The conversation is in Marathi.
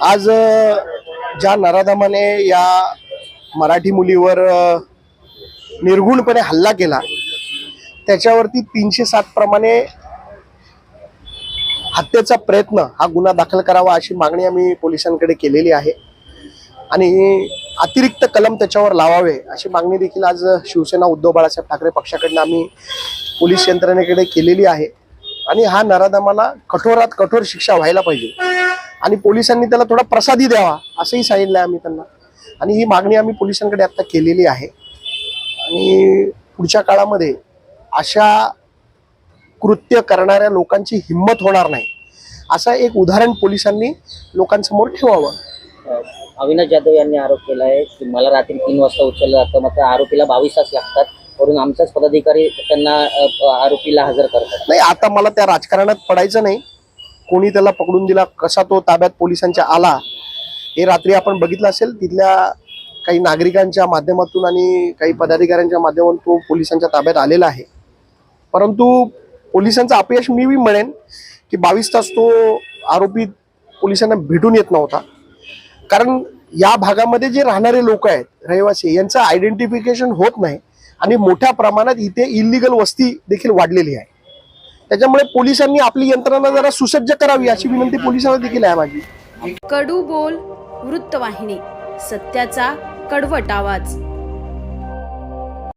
आज ज्या नराधमाने या मराठी मुलीवर निर्गुणपणे हल्ला केला त्याच्यावरती तीनशे सात प्रमाणे हत्येचा प्रयत्न हा गुन्हा दाखल करावा अशी मागणी आम्ही पोलिसांकडे केलेली आहे. आणि अतिरिक्त कलम त्याच्यावर लावावे अशी मागणी देखील आज शिवसेना उद्धव बाळासाहेब ठाकरे पक्षाकडनं आम्ही पोलीस यंत्रणेकडे केलेली आहे. आणि हा नराधमाला कठोरात कठोर शिक्षा व्हायला पाहिजे. आणि पोलिसांनी त्याला थोडा प्रसादी द्यावा असंही सांगितलं आम्ही त्यांना. आणि ही मागणी आम्ही पोलिसांकडे आता केलेली आहे. आणि पुढच्या काळामध्ये अशा कृत्य करणाऱ्या लोकांची हिंमत होणार नाही. असं एक उदाहरण पोलिसांनी लोकांसमोर ठेवावं. अविनाश जाधव यांनी आरोप केला आहे की मला रात्री तीन वाजता उचललं जातं मात्र आरोपीला बावीस तास लागतात. वरून आमचाच पदाधिकारी त्यांना आरोपीला हजर करतात. नाही आता मला त्या राजकारणात पडायचं नाही. कोणी त्याला पकडून दिला कसा तो ताब्यात पोलिसांच्या आला हे रात्री आपण बघितलं असेल तिथल्या काही नागरिकांच्या माध्यमातून आणि काही पदाधिकाऱ्यांच्या माध्यमातून तो पोलिसांच्या ताब्यात आलेला आहे. परंतु पोलिसांचं अपयश मी बी म्हणेन की बावीस तास तो आरोपी पोलिसांना भेटून येत नव्हता. कारण या भागामध्ये जे राहणारे लोक आहेत रहिवासी यांचं आयडेंटिफिकेशन होत नाही आणि मोठ्या प्रमाणात इथे इलिगल वस्ती देखील वाढलेली आहे. त्याच्यामुळे पोलिसांनी आपली यंत्रणा जरा सुसज्ज करावी अशी विनंती पोलिसांना देखील आहे माझी. कडू बोल वृत्तवाहिनी सत्याचा कडवट आवाज.